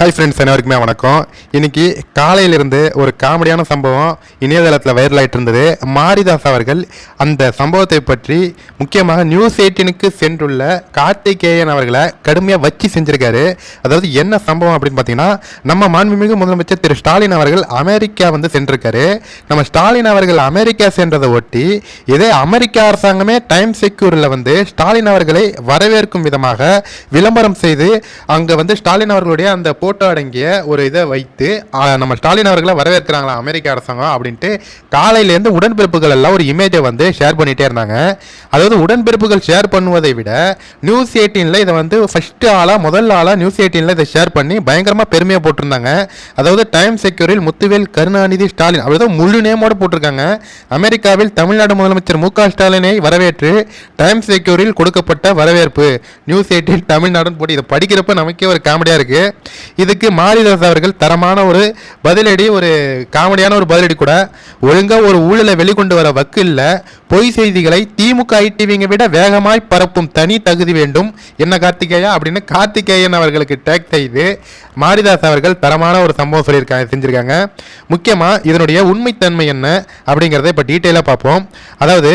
Hi friends அனைவருக்குமே வணக்கம். இன்னைக்கு காலையிலிருந்து ஒரு காமெடியான சம்பவம் இணையதளத்தில் வைரல் இருந்தது. மாரிதாஸ் அவர்கள் அந்த சம்பவத்தை பற்றி முக்கியமாக நியூஸ் எயிட்டீனுக்கு சென்றுள்ள கார்த்திகேயன் அவர்களை கடுமையாக வச்சு செஞ்சுருக்காரு. அதாவது என்ன சம்பவம் அப்படின்னு பார்த்தீங்கன்னா நம்ம மாண்புமிகு முதலமைச்சர் திரு ஸ்டாலின் அவர்கள் அமெரிக்கா வந்து சென்றிருக்காரு. நம்ம ஸ்டாலின் அவர்கள் அமெரிக்கா சென்றதை ஒட்டி இதே அமெரிக்க அரசாங்கமே டைம் செக்யூரில் வந்து ஸ்டாலின் அவர்களை வரவேற்கும் விதமாக விளம்பரம் செய்து அங்கே வந்து ஸ்டாலின் அவர்களுடைய அந்த ஃபோட்டோ அடங்கிய ஒரு இதை வைத்து நம்ம ஸ்டாலின் அவர்களை வரவேற்கிறாங்களா அமெரிக்க அரசாங்கம் அப்படின்ட்டு காலையிலேருந்து உடன்பிறப்புகள் எல்லாம் ஒரு இமேஜை வந்து ஷேர் பண்ணிகிட்டே இருந்தாங்க. அதாவது உடன்பிறப்புகள் ஷேர் பண்ணுவதை விட நியூஸ் எயிட்டீனில் இதை வந்து ஃபஸ்ட்டு ஆளாக முதல் ஆளாக நியூஸ் எயிட்டீனில் இதை ஷேர் பண்ணி பயங்கரமாக பெருமையாக போட்டிருந்தாங்க. அதாவது டைம் செக்யூரில் முத்துவேல் கருணாநிதி ஸ்டாலின் அதாவது முழு நேமோட போட்டிருக்காங்க. அமெரிக்காவில் தமிழ்நாடு முதலமைச்சர் மு ஸ்டாலினை வரவேற்று டைம் செக்யூரில் கொடுக்கப்பட்ட வரவேற்பு. நியூஸ் எயிட்டீன் தமிழ்நாடுன்னு போட்டு இதை படிக்கிறப்ப நமக்கே ஒரு காமெடியாக இருக்குது இதுக்கு மாரிதாஸ் அவர்கள் தரமான ஒரு பதிலடி ஒரு காமெடியான ஒரு பதிலடி கூட ஒழுங்காக ஒரு ஊழலை வெளிக்கொண்டு வர வக்கு இல்லை. பொய் செய்திகளை திமுக ஐடிவிங்க விட வேகமாய் பரப்பும் தனி தகுதி வேண்டும். என்ன கார்த்திகேயா? அப்படின்னு கார்த்திகேயன் அவர்களுக்கு டேக் செய்து மாரிதாஸ் அவர்கள் தரமான ஒரு சம்பவம் சொல்லியிருக்காங்க செஞ்சுருக்காங்க. முக்கியமாக இதனுடைய உண்மைத்தன்மை என்ன அப்படிங்கிறத இப்போ டீட்டெயிலாக பார்ப்போம். அதாவது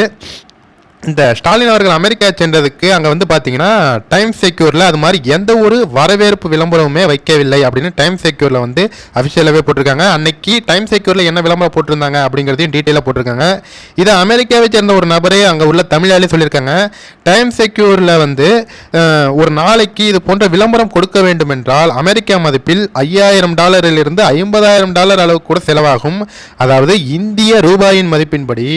இந்த ஸ்டாலின் அவர்கள் அமெரிக்கா சென்றதுக்கு அங்கே வந்து பார்த்தீங்கன்னா டைம் செக்யூரில் அது மாதிரி எந்த ஒரு வரவேற்பு விளம்பரமுமே வைக்கவில்லை அப்படின்னு டைம் செக்யூரில் வந்து அஃபிஷியலாகவே போட்டிருக்காங்க. அன்னைக்கு டைம் செக்யூரில் என்ன விளம்பரம் போட்டிருந்தாங்க அப்படிங்கிறதையும் டீட்டெயிலாக போட்டிருக்காங்க. இதை அமெரிக்காவை சேர்ந்த ஒரு நபரே அங்கே உள்ள தமிழாலே சொல்லியிருக்காங்க. டைம் செக்யூரில் வந்து ஒரு நாளைக்கு இது போன்ற விளம்பரம் கொடுக்க வேண்டும் என்றால் அமெரிக்கா மதிப்பில் ஐயாயிரம் டாலரிலிருந்து ஐம்பதாயிரம் டாலர் அளவு கூட செலவாகும். அதாவது இந்திய ரூபாயின் மதிப்பின்படி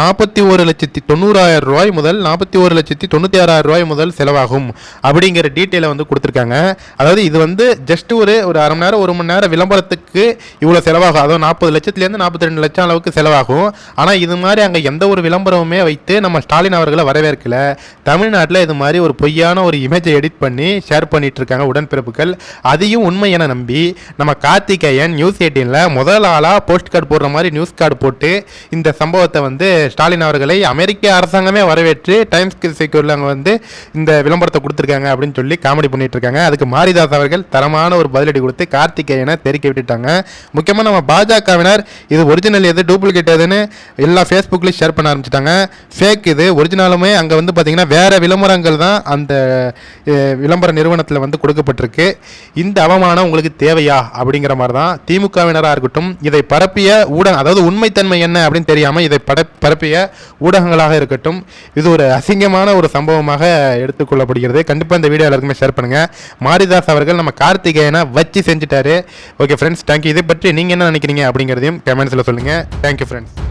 நாற்பத்தி ஒரு லட்சத்தி தொண்ணூறாயிரம் ரூபாய் முதல் நாற்பத்தி ஒரு லட்சத்தி தொண்ணூற்றி ஆறாயிரம் ரூபாய் முதல் செலவாகும். அப்படிங்கிற டீட்டெயிலை வந்து கொடுத்துருக்காங்க. அதாவது இது வந்து ஜஸ்ட் ஒரு ஒரு அரை மணி நேரம் ஒரு மணி நேரம் விளம்பரத்துக்கு இவ்வளோ செலவாகும். அதாவது நாற்பது லட்சத்துலேருந்து நாற்பத்தி ரெண்டு லட்சம் அளவுக்கு செலவாகும். ஆனால் இது மாதிரி அங்கே எந்த ஒரு விளம்பரமுமே வைத்து நம்ம ஸ்டாலின் அவர்களை வரவேற்கல. தமிழ்நாட்டில் இது மாதிரி ஒரு பொய்யான ஒரு இமேஜை எடிட் பண்ணி ஷேர் பண்ணிட்டு இருக்காங்க உடன்பிறப்புகள். அதையும் உண்மை என நம்பி நம்ம கார்த்திகேயன் நியூஸ் எயிட்டீனில் முதல் ஆளாக போஸ்ட் கார்டு போடுற மாதிரி நியூஸ் கார்டு போட்டு இந்த சம்பவத்தை வந்து ஸ்டாலின் அவர்களை அமெரிக்க அரசாங்கமே வரவேற்று டைம்ஸ் செக்யூரில் அங்கே வந்து இந்த விளம்பரத்தை கொடுத்துருக்காங்க அப்படின்னு சொல்லி காமெடி பண்ணிட்டு இருக்காங்க அதுக்கு மாரிதாஸ் அவர்கள் தரமான ஒரு பதிலடி கொடுத்து கார்த்திகேயனை தெரிக்க விட்டுட்டாங்க. முக்கியமாக நம்ம பாஜகவினர் இது ஒரிஜினல் எது டூப்ளிகேட் எதுன்னு எல்லா ஃபேஸ்புக்லேயும் ஷேர் பண்ண ஆரம்பிச்சிட்டாங்க. ஃபேக் இது ஒரிஜினலுமே அங்கே வந்து பார்த்தீங்கன்னா வேறு விளம்பரங்கள் தான் அந்த விளம்பர நிறுவனத்தில் வந்து கொடுக்கப்பட்டிருக்கு. இந்த அவமானம் உங்களுக்கு தேவையா? அப்படிங்கிற மாதிரி தான் திமுகவினராக இருக்கட்டும் இதை பரப்பிய ஊடகம் அதாவது உண்மைத்தன்மை என்ன அப்படின்னு தெரியாமல் இதை பட பரப்பிய ஊடகங்களாக இருக்கட்டும் இது ஒரு அசிங்கமான ஒரு சம்பவமாக எடுத்துக்கொள்ளப்படுகிறது கண்டிப்பாக இந்த வீடியோ எல்லாருக்குமே ஷேர் பண்ணுங்கள் மாரிதாஸ் அவர்கள் நம்ம கார்த்திகேயனை வச்சு செஞ்சுட்டாரு. ஓகே ஃப்ரெண்ட்ஸ் தேங்க்யூ இதை பற்றி நீங்கள் என்ன நினைக்கிறீங்க அப்படிங்கிறதையும் கமெண்ட்ஸில் சொல்லுங்கள் தேங்க்யூ ஃப்ரெண்ட்ஸ்